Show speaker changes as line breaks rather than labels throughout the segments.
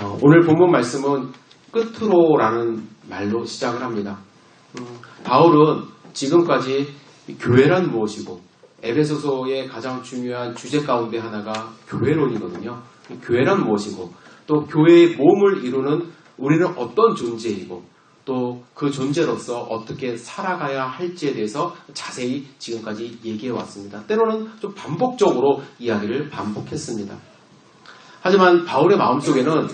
어, 오늘 본문 말씀은 끝으로라는 말로 시작을 합니다. 음, 바울은 지금까지 교회란 무엇이고 에베소서의 가장 중요한 주제 가운데 하나가 교회론이거든요. 교회란 무엇이고 또 교회의 몸을 이루는 우리는 어떤 존재이고 또 그 존재로서 어떻게 살아가야 할지에 대해서 자세히 지금까지 얘기해 왔습니다. 때로는 좀 반복적으로 이야기를 반복했습니다. 하지만 바울의 마음속에는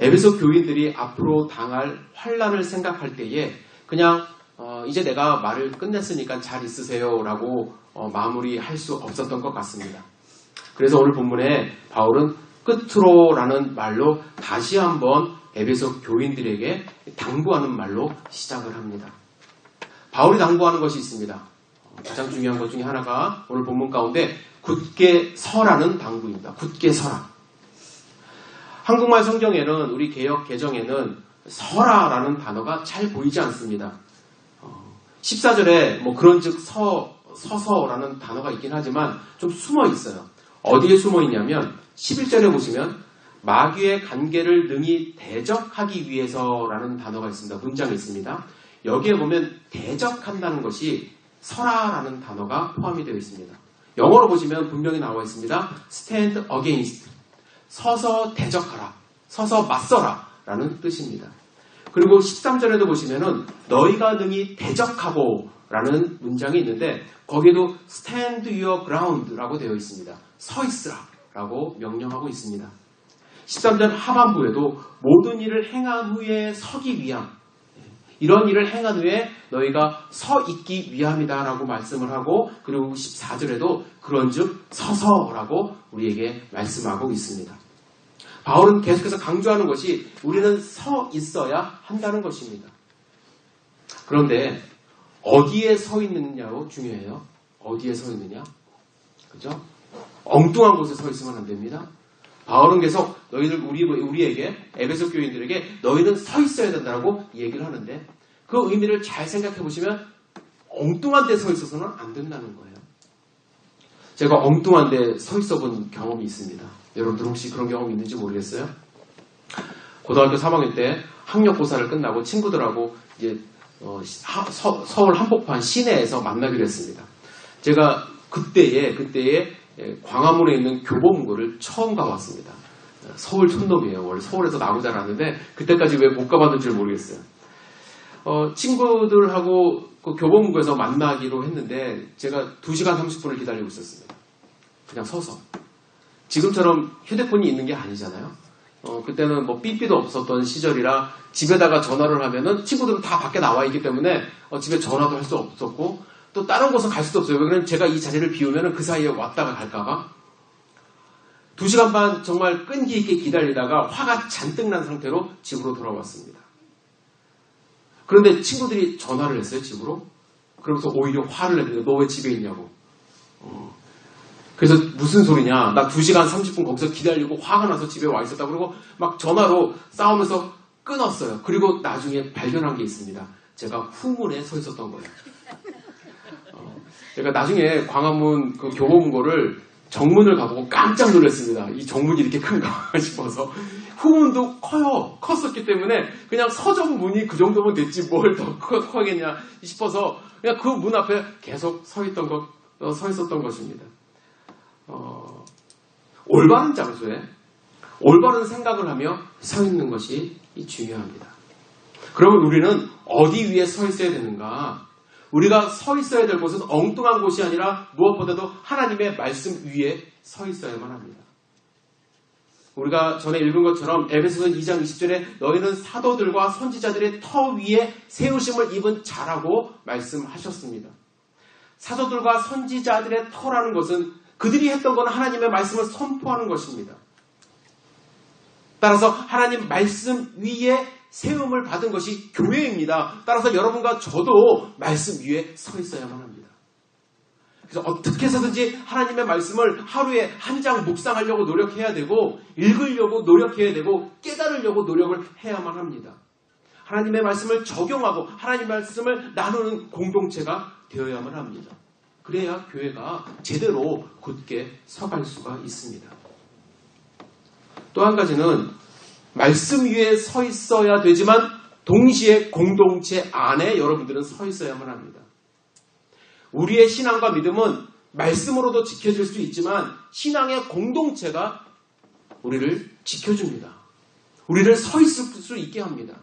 에베소 교인들이 앞으로 당할 환란을 생각할 때에 그냥 어, 이제 내가 말을 끝냈으니까 잘 있으세요라고 어, 마무리할 수 없었던 것 같습니다. 그래서 오늘 본문에 바울은 끝으로라는 말로 다시 한번 에베소 교인들에게 당부하는 말로 시작을 합니다. 바울이 당부하는 것이 있습니다. 어, 가장 중요한 것 중에 하나가 오늘 본문 가운데 굳게 서라는 당부입니다. 굳게 서라. 한국말 성경에는 우리 개혁 개정에는 서라라는 단어가 잘 보이지 않습니다. 14절에 뭐 그런 즉 서, 서서라는 단어가 있긴 하지만 좀 숨어 있어요. 어디에 숨어 있냐면 11절에 보시면 마귀의 관계를 능히 대적하기 위해서라는 단어가 있습니다. 문장이 있습니다. 여기에 보면 대적한다는 것이 서라라는 단어가 포함이 되어 있습니다. 영어로 보시면 분명히 나와 있습니다. stand against. 서서 대적하라. 서서 맞서라. 라는 뜻입니다. 그리고 13절에도 보시면은 너희가 능히 대적하고 라는 문장이 있는데 거기에도 stand your ground 라고 되어 있습니다. 서 있으라 라고 명령하고 있습니다. 13절 하반부에도 모든 일을 행한 후에 서기 위함 이런 일을 행한 후에 너희가 서 있기 위함이다 라고 말씀을 하고 그리고 14절에도 그런즉 서서라고 우리에게 말씀하고 있습니다. 바울은 계속해서 강조하는 것이 우리는 서 있어야 한다는 것입니다. 그런데 어디에 서 있느냐로 중요해요. 어디에 서 있느냐? 그죠? 엉뚱한 곳에 서 있으면 안 됩니다. 바울은 계속 너희들 우리 우리에게 에베소 교인들에게 너희는 서 있어야 된다고 얘기를 하는데 그 의미를 잘 생각해 보시면 엉뚱한 데 서 있어서는 안 된다는 거예요. 제가 엉뚱한 데 서 있어 본 경험이 있습니다. 여러분들 혹시 그런 경험 있는지 모르겠어요? 고등학교 3학년 때 학력고사를 끝나고 친구들하고 이제 어, 서, 서울 한복판 시내에서 만나기로 했습니다. 제가 그때에 그때에 예, 광화문에 있는 교보문고를 처음 가봤습니다. 서울 촌놈이에요. 원래 서울에서 나고 자랐는데 그때까지 왜 못 가봤는지 모르겠어요. 어, 친구들하고 그 교보문고에서 만나기로 했는데 제가 2시간 30분을 기다리고 있었습니다. 그냥 서서. 지금처럼 휴대폰이 있는 게 아니잖아요. 어, 그때는 뭐 삐삐도 없었던 시절이라 집에다가 전화를 하면은 친구들은 다 밖에 나와 있기 때문에 어, 집에 전화도 할 수 없었고 또 다른 곳은 갈 수도 없어요. 왜냐면 제가 이 자리를 비우면은 그 사이에 왔다가 갈까봐. 두 시간 반 정말 끈기 있게 기다리다가 화가 잔뜩 난 상태로 집으로 돌아왔습니다. 그런데 친구들이 전화를 했어요, 집으로. 그러면서 오히려 화를 내는 너왜 집에 있냐고. 어. 그래서 무슨 소리냐. 나 2시간 30분 거기서 기다리고 화가 나서 집에 와 있었다. 그러고 막 전화로 싸우면서 끊었어요. 그리고 나중에 발견한 게 있습니다. 제가 후문에 서 있었던 거예요. 어, 제가 나중에 광화문 그 교보문고를 정문을 가보고 깜짝 놀랐습니다. 이 정문이 이렇게 큰가 싶어서. 후문도 커요. 컸었기 때문에 그냥 서정 문이 그 정도면 됐지 뭘 더 커겠냐 싶어서 그냥 그 문 앞에 계속 서 있던 것, 어, 서 있었던 것입니다. 어, 올바른 장소에 올바른 생각을 하며 서 있는 것이 중요합니다. 그러면 우리는 어디 위에 서 있어야 되는가? 우리가 서 있어야 될 곳은 엉뚱한 곳이 아니라 무엇보다도 하나님의 말씀 위에 서 있어야만 합니다. 우리가 전에 읽은 것처럼 에베소서 2장 20절에 너희는 사도들과 선지자들의 터 위에 세우심을 입은 자라고 말씀하셨습니다. 사도들과 선지자들의 터라는 것은 그들이 했던 것은 하나님의 말씀을 선포하는 것입니다. 따라서 하나님 말씀 위에 세움을 받은 것이 교회입니다. 따라서 여러분과 저도 말씀 위에 서 있어야만 합니다. 그래서 어떻게 해서든지 하나님의 말씀을 하루에 한 장 묵상하려고 노력해야 되고 읽으려고 노력해야 되고 깨달으려고 노력을 해야만 합니다. 하나님의 말씀을 적용하고 하나님의 말씀을 나누는 공동체가 되어야만 합니다. 그래야 교회가 제대로 굳게 서갈 수가 있습니다. 또 한 가지는 말씀 위에 서 있어야 되지만 동시에 공동체 안에 여러분들은 서 있어야만 합니다. 우리의 신앙과 믿음은 말씀으로도 지켜질 수 있지만 신앙의 공동체가 우리를 지켜줍니다. 우리를 서 있을 수 있게 합니다.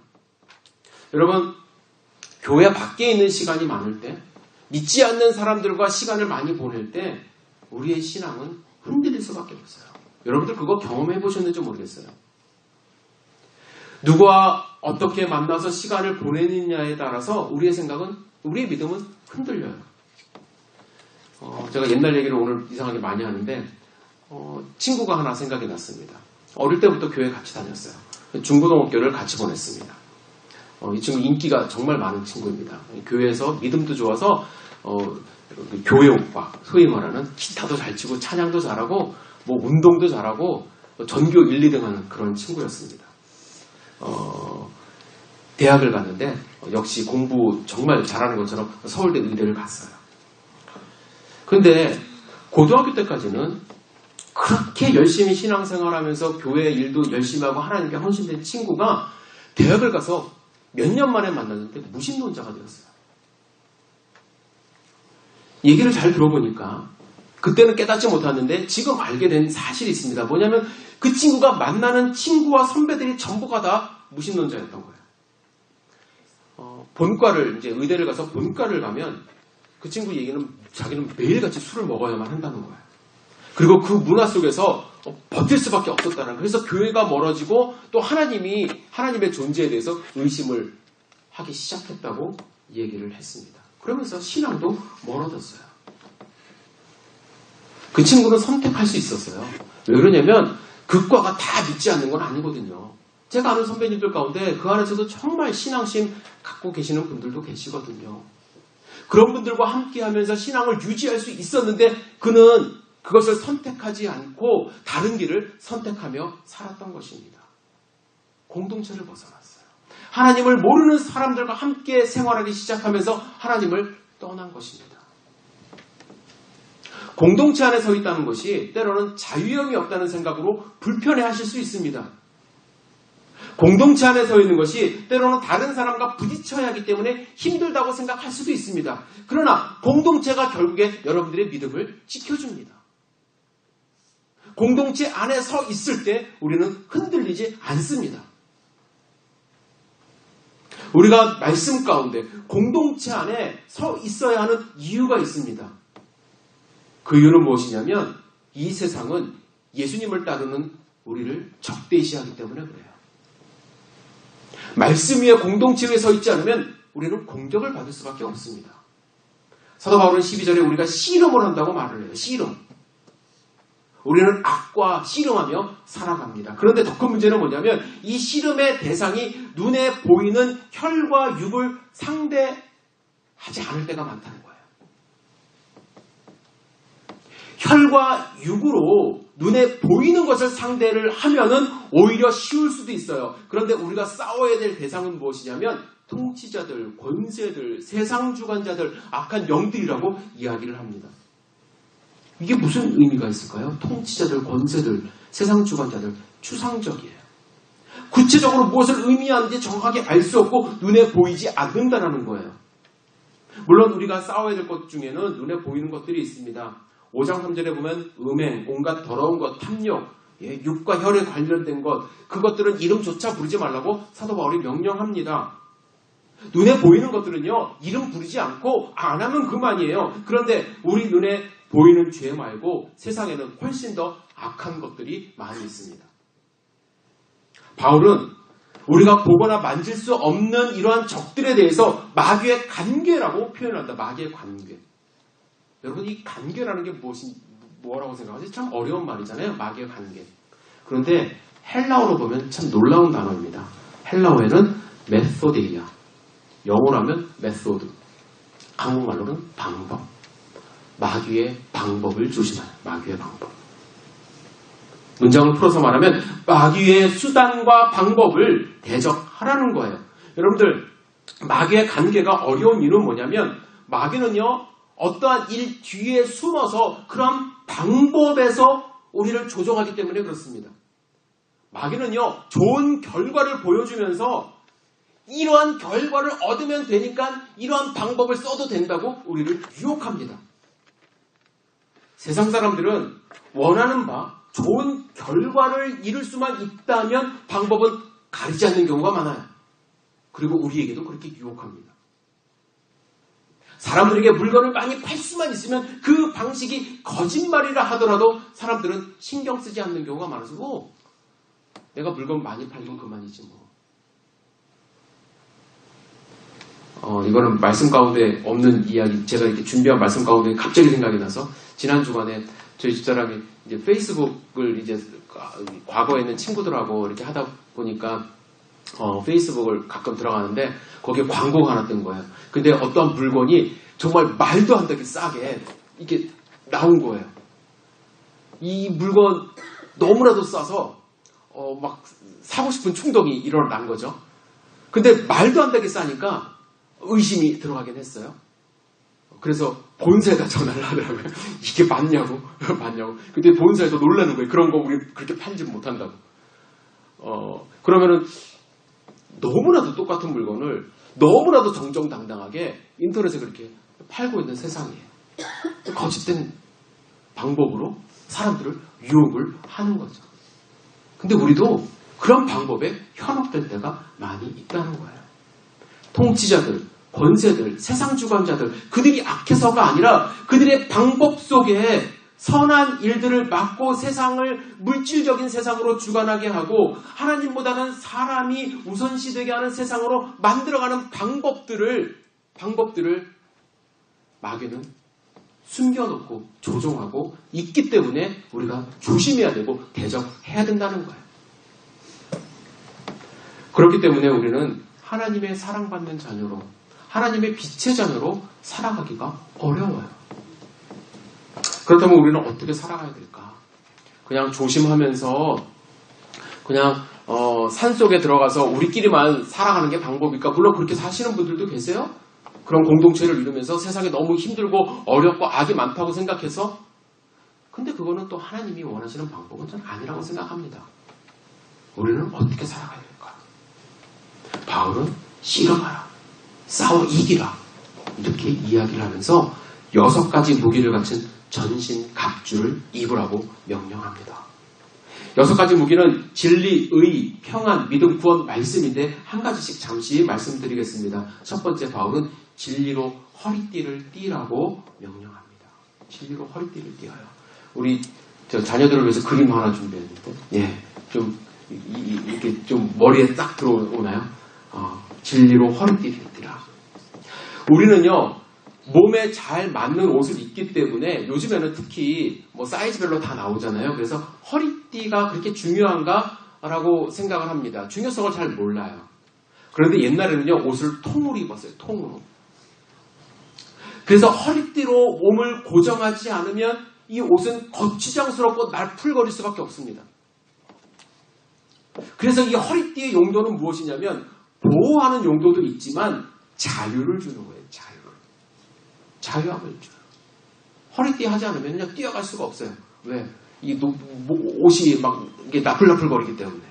여러분, 교회 밖에 있는 시간이 많을 때, 믿지 않는 사람들과 시간을 많이 보낼 때, 우리의 신앙은 흔들릴 수밖에 없어요. 여러분들 그거 경험해 보셨는지 모르겠어요. 누가 어떻게 만나서 시간을 보내느냐에 따라서 우리의 생각은, 우리의 믿음은 흔들려요. 어, 제가 옛날 얘기를 오늘 이상하게 많이 하는데, 어, 친구가 하나 생각이 났습니다. 어릴 때부터 교회 같이 다녔어요. 중고등학교를 같이 보냈습니다. 어, 이 친구 인기가 정말 많은 친구입니다. 교회에서 믿음도 좋아서 어, 그 교회 오빠, 소위 말하는 기타도 잘 치고 찬양도 잘하고 뭐 운동도 잘하고 전교 1, 2등 하는 그런 친구였습니다. 어, 대학을 갔는데 역시 공부 정말 잘하는 것처럼 서울대 의대를 갔어요. 근데 고등학교 때까지는 그렇게 열심히 신앙생활하면서 교회 일도 열심히 하고 하나님께 헌신된 친구가 대학을 가서 몇 년 만에 만났는데 무신론자가 되었어요. 얘기를 잘 들어보니까 그때는 깨닫지 못했는데 지금 알게 된 사실이 있습니다. 뭐냐면 그 친구가 만나는 친구와 선배들이 전부가 다 무신론자였던 거예요. 어, 본과를 이제 의대를 가서 본과를 가면 그 친구 얘기는 자기는 매일같이 술을 먹어야만 한다는 거예요. 그리고 그 문화 속에서 버틸 수밖에 없었다는 그래서 교회가 멀어지고 또 하나님이 하나님의 존재에 대해서 의심을 하기 시작했다고 얘기를 했습니다. 그러면서 신앙도 멀어졌어요. 그 친구는 선택할 수 있었어요. 왜 그러냐면 극과가 다 믿지 않는 건 아니거든요. 제가 아는 선배님들 가운데 그 안에서도 정말 신앙심 갖고 계시는 분들도 계시거든요. 그런 분들과 함께 하면서 신앙을 유지할 수 있었는데 그는 그것을 선택하지 않고 다른 길을 선택하며 살았던 것입니다. 공동체를 벗어났어요. 하나님을 모르는 사람들과 함께 생활하기 시작하면서 하나님을 떠난 것입니다. 공동체 안에 서 있다는 것이 때로는 자유형이 없다는 생각으로 불편해 하실 수 있습니다. 공동체 안에 서 있는 것이 때로는 다른 사람과 부딪혀야 하기 때문에 힘들다고 생각할 수도 있습니다. 그러나 공동체가 결국에 여러분들의 믿음을 지켜줍니다. 공동체 안에 서 있을 때 우리는 흔들리지 않습니다. 우리가 말씀 가운데 공동체 안에 서 있어야 하는 이유가 있습니다. 그 이유는 무엇이냐면 이 세상은 예수님을 따르는 우리를 적대시하기 때문에 그래요. 말씀 위에 공동체 에서 있지 않으면 우리는 공격을 받을 수밖에 없습니다. 사도 바울은 12절에 우리가 씨름을 한다고 말을 해요. 씨름. 우리는 악과 씨름하며 살아갑니다. 그런데 더 큰 문제는 뭐냐면 이 씨름의 대상이 눈에 보이는 혈과 육을 상대하지 않을 때가 많다는 거예요. 혈과 육으로 눈에 보이는 것을 상대를 하면은 오히려 쉬울 수도 있어요. 그런데 우리가 싸워야 될 대상은 무엇이냐면 통치자들, 권세들, 세상 주관자들, 악한 영들이라고 이야기를 합니다. 이게 무슨 의미가 있을까요? 통치자들, 권세들, 세상 주관자들, 추상적이에요. 구체적으로 무엇을 의미하는지 정확하게 알 수 없고 눈에 보이지 않는다는 거예요. 물론 우리가 싸워야 될 것 중에는 눈에 보이는 것들이 있습니다. 5장 3절에 보면 음행, 온갖 더러운 것, 탐욕, 예, 육과 혈에 관련된 것, 그것들은 이름조차 부르지 말라고 사도 바울이 명령합니다. 눈에 보이는 것들은요, 이름 부르지 않고 안 하면 그만이에요. 그런데 우리 눈에 보이는 죄 말고 세상에는 훨씬 더 악한 것들이 많이 있습니다. 바울은 우리가 보거나 만질 수 없는 이러한 적들에 대해서 마귀의 관계라고 표현한다. 마귀의 관계. 여러분 이 관계라는 게 무엇이 뭐라고 생각하지? 참 어려운 말이잖아요. 마귀의 관계. 그런데 헬라어로 보면 참 놀라운 단어입니다. 헬라어에는 메소데이아. 영어로 하면 메소드. 한국말로는 방법. 마귀의 방법을 조심하는 마귀의 방법. 문장을 풀어서 말하면 마귀의 수단과 방법을 대적하라는 거예요. 여러분들 마귀의 관계가 어려운 이유는 뭐냐면 마귀는요 어떠한 일 뒤에 숨어서 그런 방법에서 우리를 조종하기 때문에 그렇습니다. 마귀는요, 좋은 결과를 보여주면서 이러한 결과를 얻으면 되니까 이러한 방법을 써도 된다고 우리를 유혹합니다. 세상 사람들은 원하는 바, 좋은 결과를 이룰 수만 있다면 방법은 가리지 않는 경우가 많아요. 그리고 우리에게도 그렇게 유혹합니다. 사람들에게 물건을 많이 팔 수만 있으면 그 방식이 거짓말이라 하더라도 사람들은 신경 쓰지 않는 경우가 많아서 뭐 내가 물건 많이 팔면 그만이지 뭐. 어, 이거는 말씀 가운데 없는 이야기, 제가 이렇게 준비한 말씀 가운데 갑자기 생각이 나서 지난 주간에 저희 집사람이 이제 페이스북을 이제 과거에 있는 친구들하고 이렇게 하다 보니까 어, 페이스북을 가끔 들어가는데 거기에 광고가 하나 뜬 거예요. 근데 어떤 물건이 정말 말도 안 되게 싸게 이게 나온 거예요. 이 물건 너무나도 싸서 어, 막 사고 싶은 충동이 일어난 거죠. 근데 말도 안 되게 싸니까 의심이 들어가긴 했어요. 그래서 본사에다 전화를 하더라고요. 이게 맞냐고, 맞냐고. 근데 본사에서 놀라는 거예요. 그런 거 우리 그렇게 팔지 못한다고. 어, 그러면은 너무나도 똑같은 물건을 너무나도 정정당당하게 인터넷에 그렇게 팔고 있는 세상이에요. 거짓된 방법으로 사람들을 유혹을 하는 거죠. 근데 우리도 그런 방법에 현혹될 때가 많이 있다는 거예요. 통치자들, 권세들, 세상 주관자들, 그들이 악해서가 아니라 그들의 방법 속에 선한 일들을 막고 세상을 물질적인 세상으로 주관하게 하고 하나님보다는 사람이 우선시되게 하는 세상으로 만들어가는 방법들을 방법들을 마귀는 숨겨놓고 조종하고 있기 때문에 우리가 조심해야 되고 대적해야 된다는 거예요. 그렇기 때문에 우리는 하나님의 사랑받는 자녀로 하나님의 빛의 자녀로 살아가기가 어려워요. 그렇다면 우리는 어떻게 살아가야 될까? 그냥 조심하면서 그냥 어, 산 속에 들어가서 우리끼리만 살아가는 게 방법일까? 물론 그렇게 사시는 분들도 계세요. 그런 공동체를 이루면서 세상에 너무 힘들고 어렵고 악이 많다고 생각해서 근데 그거는 또 하나님이 원하시는 방법은 전 아니라고 생각합니다. 우리는 어떻게 살아가야 될까? 바울은 실험하라. 싸워 이기라. 이렇게 이야기를 하면서 여섯 가지 무기를 갖춘 전신 갑주를 입으라고 명령합니다. 여섯 가지 무기는 진리, 의, 평안, 믿음, 구원, 말씀인데 한 가지씩 잠시 말씀드리겠습니다. 첫 번째 바울은 진리로 허리띠를 띠라고 명령합니다. 진리로 허리띠를 띠어요. 우리 저 자녀들을 위해서 그림 하나 준비했는데, 예, 좀 이, 렇게 좀 머리에 딱 들어오나요? 어, 진리로 띠라. 우리는요 몸에 잘 맞는 옷을 입기 때문에 요즘에는 특히 뭐 사이즈별로 다 나오잖아요. 그래서 허리띠가 그렇게 중요한가라고 생각을 합니다. 중요성을 잘 몰라요. 그런데 옛날에는요 옷을 통으로 입었어요. 통으로. 그래서 허리띠로 몸을 고정하지 않으면 이 옷은 거치장스럽고 날풀거릴 수밖에 없습니다. 그래서 이 허리띠의 용도는 무엇이냐면 보호하는 용도도 있지만 자유를 주는 거예요. 자유를. 자유함을 줘요. 허리띠 하지 않으면 그냥 뛰어갈 수가 없어요. 왜? 이 노, 옷이 막 이게 나풀나풀거리기 때문에.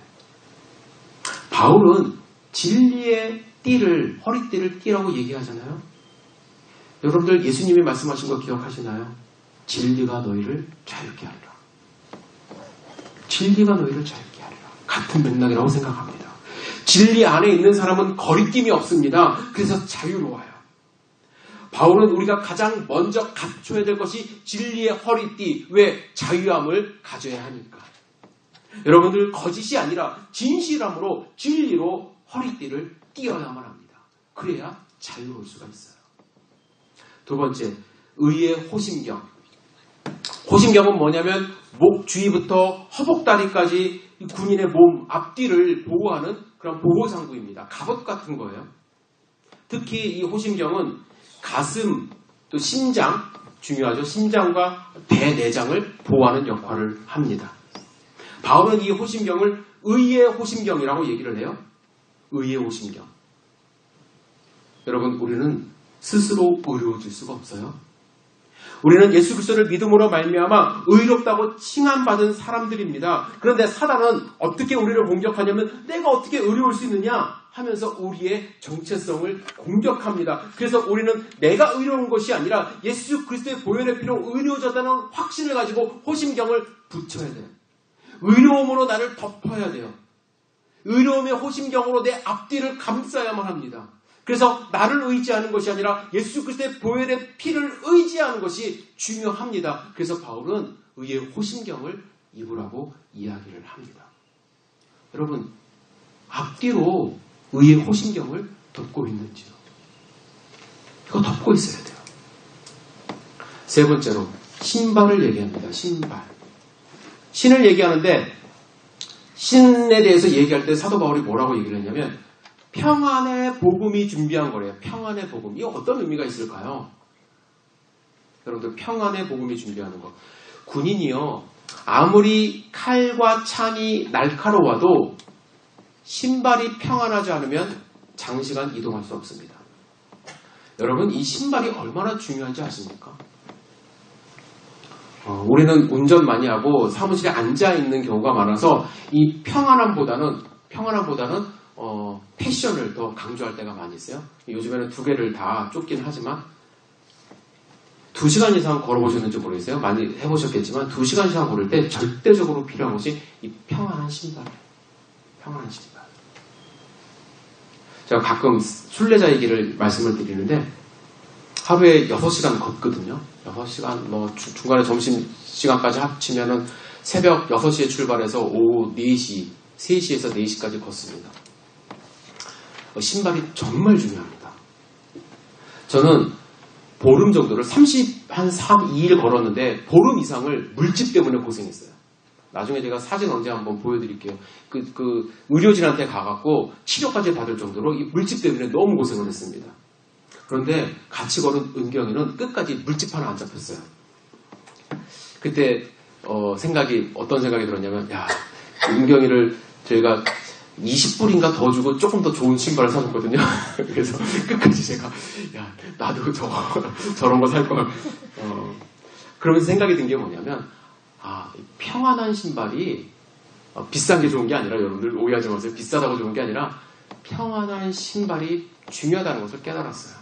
바울은 진리의 띠를 허리띠를 띠라고 얘기하잖아요. 여러분들 예수님이 말씀하신 거 기억하시나요? 진리가 너희를 자유케 하리라. 진리가 너희를 자유케 하리라. 같은 맥락이라고 생각합니다. 진리 안에 있는 사람은 거리낌이 없습니다. 그래서 자유로워요. 바울은 우리가 가장 먼저 갖춰야 될 것이 진리의 허리띠, 왜 자유함을 가져야 하니까. 여러분들 거짓이 아니라 진실함으로 진리로 허리띠를 띄어야만 합니다. 그래야 자유로울 수가 있어요. 두 번째, 의의 호심경. 호심경은 뭐냐면 목 주위부터 허벅다리까지 군인의 몸 앞뒤를 보호하는 그런 보호상구입니다. 갑옷 같은 거예요. 특히 이 호심경은 가슴 또 심장 중요하죠. 심장과 대내장을 보호하는 역할을 합니다. 바울은 이 호심경을 의의 호심경이라고 얘기를 해요. 의의 호심경. 여러분 우리는 스스로 의로워질 수가 없어요. 우리는 예수 그리스도를 믿음으로 말미암아 의롭다고 칭함받은 사람들입니다. 그런데 사단은 어떻게 우리를 공격하냐면 내가 어떻게 의로울 수 있느냐 하면서 우리의 정체성을 공격합니다. 그래서 우리는 내가 의로운 것이 아니라 예수 그리스도의 보혈의 피로 의로워졌다는 확신을 가지고 호심경을 붙여야 돼요. 의로움으로 나를 덮어야 돼요. 의로움의 호심경으로 내 앞뒤를 감싸야만 합니다. 그래서 나를 의지하는 것이 아니라 예수 그리스도의 보혈의 피를 의지하는 것이 중요합니다. 그래서 바울은 의의 호심경을 입으라고 이야기를 합니다. 여러분, 앞뒤로 의의 호심경을 덮고 있는지요? 이거 덮고 있어야 돼요. 세 번째로, 신발을 얘기합니다. 신발. 신을 얘기하는데, 신에 대해서 얘기할 때 사도 바울이 뭐라고 얘기를 했냐면, 평안의 복음이 준비한 거래요. 평안의 복음. 이 어떤 의미가 있을까요? 여러분들, 평안의 복음이 준비하는 거. 군인이요, 아무리 칼과 창이 날카로워도 신발이 평안하지 않으면 장시간 이동할 수 없습니다. 여러분, 이 신발이 얼마나 중요한지 아십니까? 어, 우리는 운전 많이 하고 사무실에 앉아 있는 경우가 많아서 이 평안함보다는 평안함보다는 어, 패션을 더 강조할 때가 많이 있어요. 요즘에는 두 개를 다 쫓긴 하지만 두 시간 이상 걸어보셨는지 모르겠어요. 많이 해보셨겠지만 두 시간 이상 걸을 때 절대적으로 필요한 것이 이 평안한 신발이에요. 평안한 신발. 제가 가끔 순례자 얘기를 말씀을 드리는데 하루에 6시간 걷거든요. 6시간, 뭐 주- 중간에 점심시간까지 합치면은 새벽 6시에 출발해서 오후 4시, 3시에서 4시까지 걷습니다. 어, 신발이 정말 중요합니다. 저는 보름 정도를 30, 한 3, 2일 걸었는데 보름 이상을 물집 때문에 고생했어요. 나중에 제가 사진 언제 한번 보여드릴게요. 그, 그, 의료진한테 가갖고 치료까지 받을 정도로 이 물집 때문에 너무 고생을 했습니다. 그런데 같이 걸은 은경이는 끝까지 물집 하나 안 잡혔어요. 그때, 어, 생각이, 어떤 생각이 들었냐면, 야, 은경이를 저희가 20불인가 더 주고 조금 더 좋은 신발을 사줬거든요. 그래서 끝까지 제가, 야, 나도 저, 저런 거 살 걸. 어, 그러면서 생각이 든 게 뭐냐면, 아, 이 평안한 신발이 어, 비싼 게 좋은 게 아니라 여러분들 오해하지 마세요. 비싸다고 좋은 게 아니라 평안한 신발이 중요하다는 것을 깨달았어요.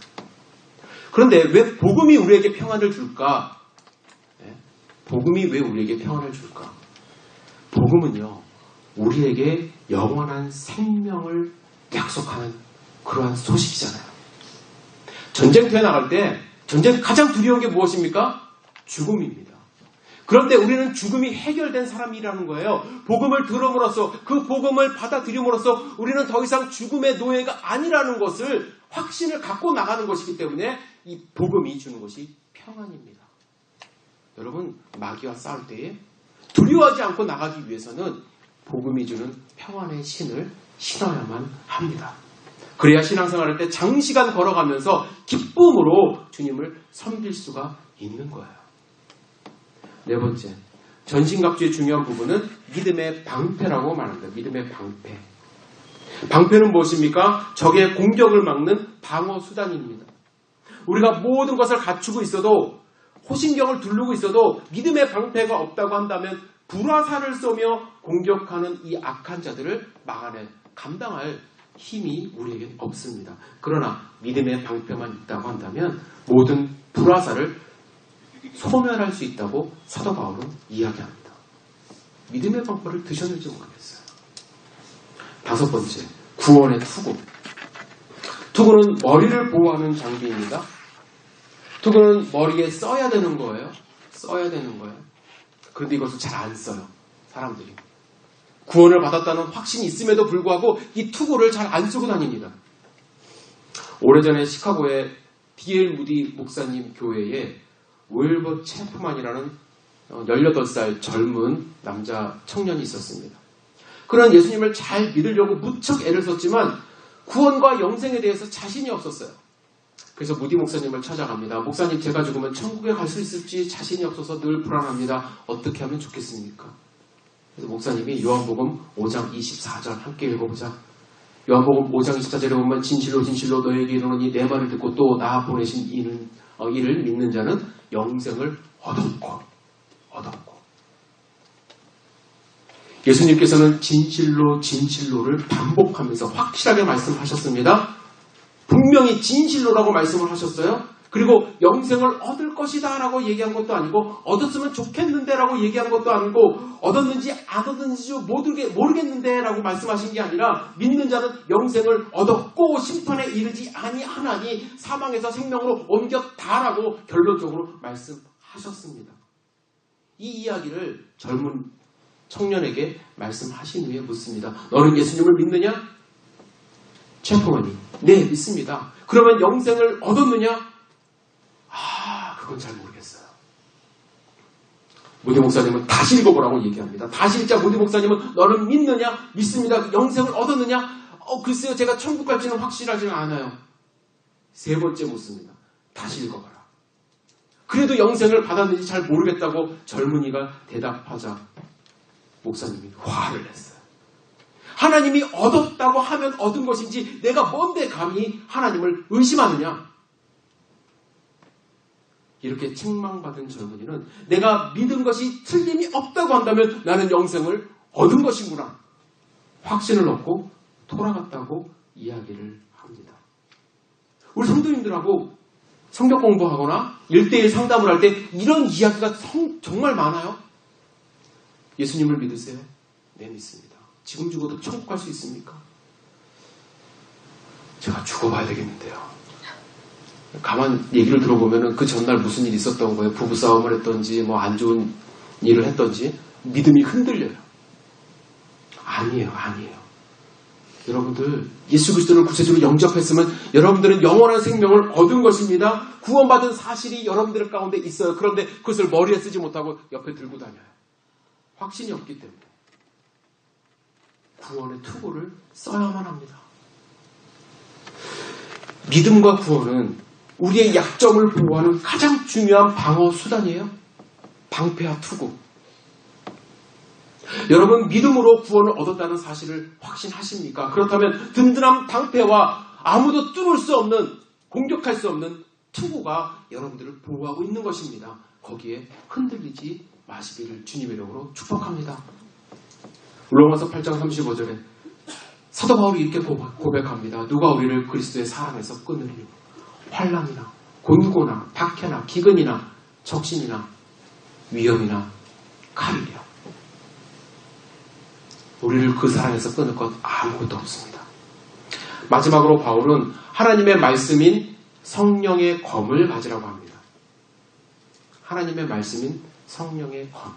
그런데 왜 복음이 우리에게 평안을 줄까? 네? 복음이 왜 우리에게 평안을 줄까? 복음은요, 우리에게 영원한 생명을 약속하는 그러한 소식이잖아요. 전쟁터에 나갈 때 전쟁 가장 두려운 게 무엇입니까? 죽음입니다. 그런데 우리는 죽음이 해결된 사람이라는 거예요. 복음을 들음으로써 그 복음을 받아들임으로써 우리는 더 이상 죽음의 노예가 아니라는 것을 확신을 갖고 나가는 것이기 때문에 이 복음이 주는 것이 평안입니다. 여러분 마귀와 싸울 때에 두려워하지 않고 나가기 위해서는 복음이 주는 평안의 신을 신어야만 합니다. 그래야 신앙생활 할 때 장시간 걸어가면서 기쁨으로 주님을 섬길 수가 있는 거예요. 네 번째, 전신갑주의 중요한 부분은 믿음의 방패라고 말합니다. 믿음의 방패. 방패는 무엇입니까? 적의 공격을 막는 방어 수단입니다. 우리가 모든 것을 갖추고 있어도 호신경을 두르고 있어도 믿음의 방패가 없다고 한다면 불화살을 쏘며 공격하는 이 악한 자들을 막아내 감당할 힘이 우리에겐 없습니다. 그러나 믿음의 방패만 있다고 한다면 모든 불화살을 소멸할 수 있다고 사도 바울은 이야기합니다. 믿음의 방패를 드셨는지 모르겠어요. 다섯 번째, 구원의 투구. 투구는 머리를 보호하는 장비입니다. 투구는 머리에 써야 되는 거예요. 써야 되는 거예요. 그런데 이것을 잘 안 써요. 사람들이. 구원을 받았다는 확신이 있음에도 불구하고 이 투구를 잘 안 쓰고 다닙니다. 오래전에 시카고의 D.L. 무디 목사님 교회에 윌버 체프만이라는 18살 젊은 남자 청년이 있었습니다. 그런 예수님을 잘 믿으려고 무척 애를 썼지만 구원과 영생에 대해서 자신이 없었어요. 그래서 무디 목사님을 찾아갑니다. 목사님 제가 죽으면 천국에 갈 수 있을지 자신이 없어서 늘 불안합니다. 어떻게 하면 좋겠습니까? 그래서 목사님이 요한복음 5장 24절 함께 읽어보자. 요한복음 5장 24절에 보면 진실로 진실로 너에게 이르노니 내 말을 듣고 또 나 보내신 이는, 어, 이를 믿는 자는 영생을 얻었고, 얻었고. 예수님께서는 진실로 진실로를 반복하면서 확실하게 말씀하셨습니다. 분명히 진실로라고 말씀을 하셨어요. 그리고 영생을 얻을 것이다 라고 얘기한 것도 아니고 얻었으면 좋겠는데 라고 얘기한 것도 아니고 얻었는지 안 얻었는지 모르겠, 모르겠는데 라고 말씀하신 게 아니라 믿는 자는 영생을 얻었고 심판에 이르지 아니하나니 사망에서 생명으로 옮겼다 라고 결론적으로 말씀하셨습니다. 이 이야기를 젊은 청년에게 말씀하신 후에 묻습니다. 너는 예수님을 믿느냐? 체포머니. 네, 믿습니다. 그러면 영생을 얻었느냐? 아, 그건 잘 모르겠어요. 모디 목사님은 다시 읽어보라고 얘기합니다. 다시 읽자 모디 목사님은 너는 믿느냐? 믿습니다. 영생을 얻었느냐? 어, 글쎄요. 제가 천국 갈지는 확실하지는 않아요. 세 번째 묻습니다. 다시 읽어봐라. 그래도 영생을 받았는지 잘 모르겠다고 젊은이가 대답하자 목사님이 화를 냈어요. 하나님이 얻었다고 하면 얻은 것인지 내가 뭔데 감히 하나님을 의심하느냐? 이렇게 책망받은 젊은이는 내가 믿은 것이 틀림이 없다고 한다면 나는 영생을 얻은 것이구나. 확신을 얻고 돌아갔다고 이야기를 합니다. 우리 성도님들하고 성경 공부하거나 일대일 상담을 할 때 이런 이야기가 성, 정말 많아요. 예수님을 믿으세요? 네, 믿습니다. 지금 죽어도 천국 갈 수 있습니까? 제가 죽어봐야 되겠는데요. 가만 얘기를 들어보면 그 전날 무슨 일이 있었던 거예요. 부부싸움을 했던지, 뭐 안 좋은 일을 했던지, 믿음이 흔들려요. 아니에요, 아니에요. 여러분들, 예수 그리스도를 구세주로 영접했으면 여러분들은 영원한 생명을 얻은 것입니다. 구원받은 사실이 여러분들 가운데 있어요. 그런데 그것을 머리에 쓰지 못하고 옆에 들고 다녀요. 확신이 없기 때문에. 구원의 투구를 써야만 합니다. 믿음과 구원은 우리의 약점을 보호하는 가장 중요한 방어 수단이에요. 방패와 투구. 여러분 믿음으로 구원을 얻었다는 사실을 확신하십니까? 그렇다면 든든한 방패와 아무도 뚫을 수 없는 공격할 수 없는 투구가 여러분들을 보호하고 있는 것입니다. 거기에 흔들리지 마시기를 주님의 이름으로 축복합니다. 로마서 8장 35절에 사도 바울이 이렇게 고백합니다. 누가 우리를 그리스도의 사랑에서 끊으리요? 환란이나 곤고나 박해나 기근이나 적신이나 위험이나 칼이요. 우리를 그 사랑에서 끊을 것 아무것도 없습니다. 마지막으로 바울은 하나님의 말씀인 성령의 검을 가지라고 합니다. 하나님의 말씀인 성령의 검.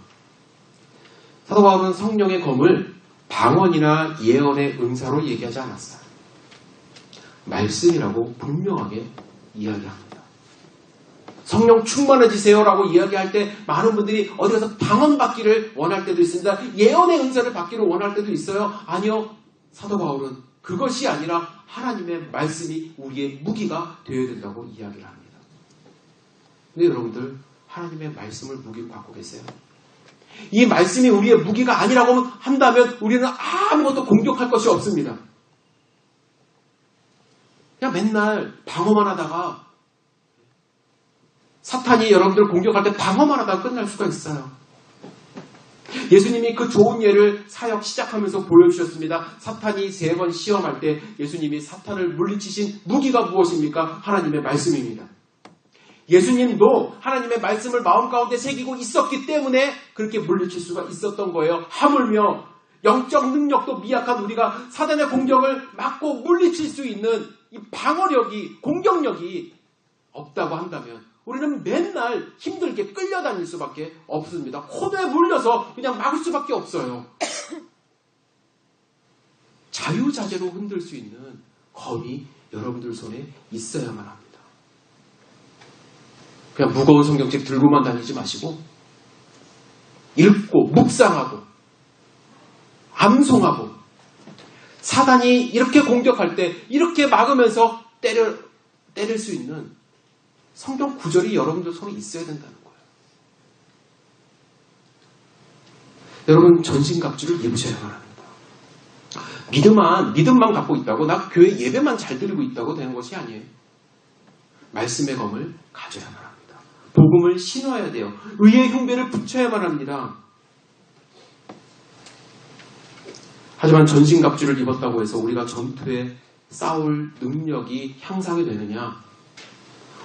사도 바울은 성령의 검을 방언이나 예언의 은사로 얘기하지 않았어요. 말씀이라고 분명하게 이야기합니다. 성령 충만해지세요라고 이야기할 때 많은 분들이 어디 가서 방언 받기를 원할 때도 있습니다. 예언의 은사를 받기를 원할 때도 있어요. 아니요. 사도 바울은 그것이 아니라 하나님의 말씀이 우리의 무기가 되어야 된다고 이야기를 합니다. 근데 여러분들 하나님의 말씀을 무기로 갖고 계세요? 이 말씀이 우리의 무기가 아니라고 한다면 우리는 아무것도 공격할 것이 없습니다. 그냥 맨날 방어만 하다가 사탄이 여러분들 공격할 때 방어만 하다가 끝날 수가 있어요. 예수님이 그 좋은 예를 사역 시작하면서 보여주셨습니다. 사탄이 세 번 시험할 때 예수님이 사탄을 물리치신 무기가 무엇입니까? 하나님의 말씀입니다. 예수님도 하나님의 말씀을 마음 가운데 새기고 있었기 때문에 그렇게 물리칠 수가 있었던 거예요. 하물며 영적 능력도 미약한 우리가 사단의 공격을 막고 물리칠 수 있는 이 방어력이, 공격력이 없다고 한다면 우리는 맨날 힘들게 끌려다닐 수밖에 없습니다. 코너에 물려서 그냥 막을 수밖에 없어요. 자유자재로 흔들 수 있는 검이 여러분들 손에 있어야만 합니다. 그냥 무거운 성경책 들고만 다니지 마시고 읽고 묵상하고 암송하고 사단이 이렇게 공격할 때 이렇게 막으면서 때려, 때릴 수 있는 성경 구절이 여러분들 손에 있어야 된다는 거예요. 여러분 전신갑주를 입으셔야만 합니다. 믿음만 믿음만 갖고 있다고 나 교회 예배만 잘 드리고 있다고 되는 것이 아니에요. 말씀의 검을 가져야만 합니다. 복음을 신어야 돼요. 의의 흉배를 붙여야만 합니다. 하지만 전신갑주를 입었다고 해서 우리가 전투에 싸울 능력이 향상이 되느냐?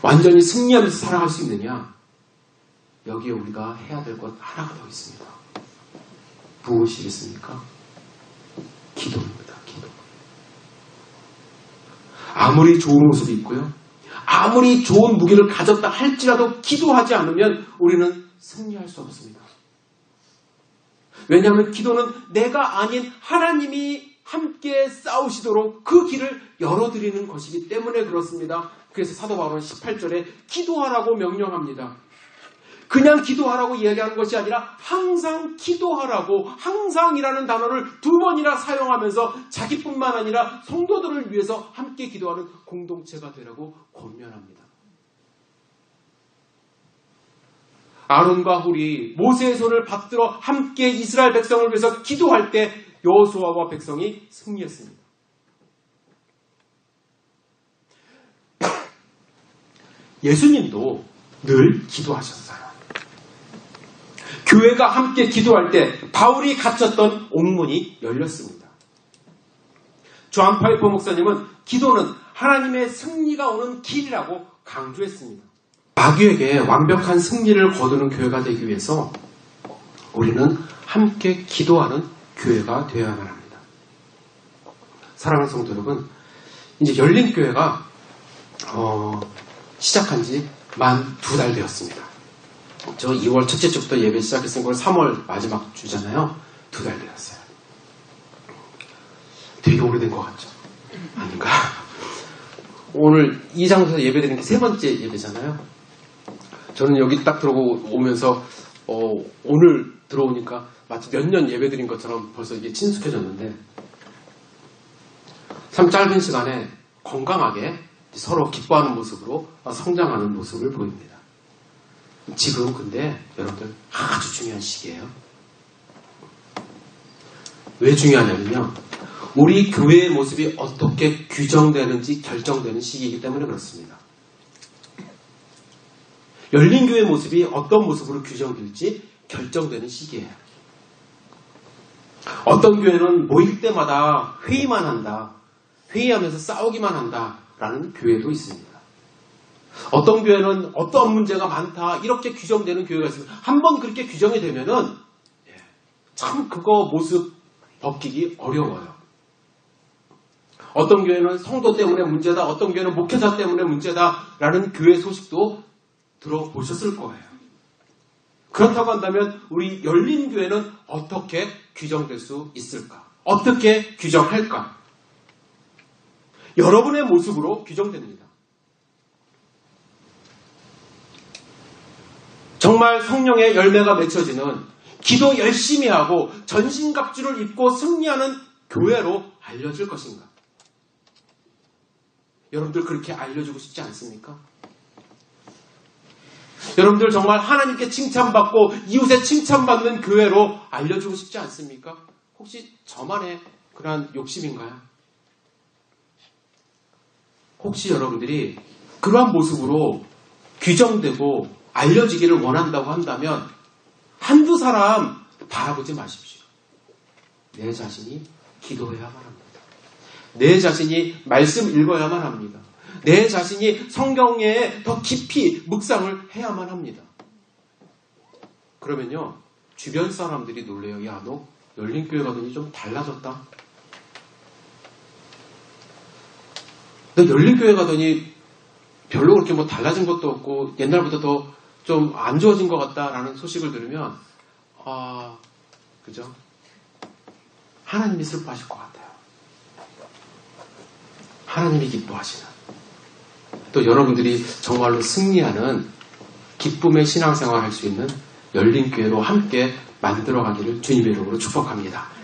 완전히 승리하면서 살아갈 수 있느냐? 여기에 우리가 해야 될 것 하나가 더 있습니다. 무엇이겠습니까? 기도입니다. 기도. 아무리 좋은 옷을 입고요. 아무리 좋은 무기를 가졌다 할지라도 기도하지 않으면 우리는 승리할 수 없습니다. 왜냐하면 기도는 내가 아닌 하나님이 함께 싸우시도록 그 길을 열어드리는 것이기 때문에 그렇습니다. 그래서 사도 바울은 18절에 기도하라고 명령합니다. 그냥 기도하라고 이야기하는 것이 아니라 항상 기도하라고 항상이라는 단어를 두 번이나 사용하면서 자기뿐만 아니라 성도들을 위해서 함께 기도하는 공동체가 되라고 권면합니다. 아론과 훌이 모세의 손을 받들어 함께 이스라엘 백성을 위해서 기도할 때 여호수아와 백성이 승리했습니다. 예수님도 늘 기도하셨어요. 교회가 함께 기도할 때 바울이 갇혔던 옥문이 열렸습니다. 조한 파이퍼 목사님은 기도는 하나님의 승리가 오는 길이라고 강조했습니다. 마귀에게 완벽한 승리를 거두는 교회가 되기 위해서 우리는 함께 기도하는 교회가 되어야만 합니다. 사랑하는 성도 여러분, 이제 열린 교회가 어, 시작한 지 만 두 달 되었습니다. 저 2월 첫째 주부터 예배 시작했으니까 3월 마지막 주잖아요. 두 달 되었어요. 되게 오래된 것 같죠? 아닌가? 오늘 이 장소에서 예배 드리는 게 세 번째 예배잖아요. 저는 여기 딱 들어오고 오면서 어, 오늘 들어오니까 마치 몇 년 예배 드린 것처럼 벌써 이게 친숙해졌는데 참 짧은 시간에 건강하게 서로 기뻐하는 모습으로 성장하는 모습을 보입니다. 지금 근데 여러분들 아주 중요한 시기예요. 왜 중요하냐면요. 우리 교회의 모습이 어떻게 규정되는지 결정되는 시기이기 때문에 그렇습니다. 열린 교회 모습이 어떤 모습으로 규정될지 결정되는 시기예요. 어떤 교회는 모일 때마다 회의만 한다. 회의하면서 싸우기만 한다 라는 교회도 있습니다. 어떤 교회는 어떤 문제가 많다 이렇게 규정되는 교회가 있습니다. 한번 그렇게 규정이 되면은 참 그거 모습 벗기기 어려워요. 어떤 교회는 성도 때문에 문제다, 어떤 교회는 목회자 때문에 문제다라는 교회 소식도 들어보셨을 거예요. 그렇다고 한다면 우리 열린 교회는 어떻게 규정될 수 있을까? 어떻게 규정할까? 여러분의 모습으로 규정됩니다. 정말 성령의 열매가 맺혀지는 기도 열심히 하고 전신갑주를 입고 승리하는 교회로 알려질 것인가? 여러분들 그렇게 알려주고 싶지 않습니까? 여러분들 정말 하나님께 칭찬받고 이웃에 칭찬받는 교회로 알려주고 싶지 않습니까? 혹시 저만의 그러한 욕심인가요? 혹시 여러분들이 그러한 모습으로 규정되고 알려지기를 원한다고 한다면 한두 사람 바라보지 마십시오. 내 자신이 기도해야만 합니다. 내 자신이 말씀 읽어야만 합니다. 내 자신이 성경에 더 깊이 묵상을 해야만 합니다. 그러면요, 주변 사람들이 놀래요. 야, 너 열린교회 가더니 좀 달라졌다. 너 열린교회 가더니 별로 그렇게 뭐 달라진 것도 없고 옛날보다 더 좀 안 좋아진 것 같다라는 소식을 들으면 아 그죠? 하나님이 슬퍼하실 것 같아요. 하나님이 기뻐하시는 또 여러분들이 정말로 승리하는 기쁨의 신앙생활 할 수 있는 열린 교회로 함께 만들어가기를 주님의 이름으로 축복합니다.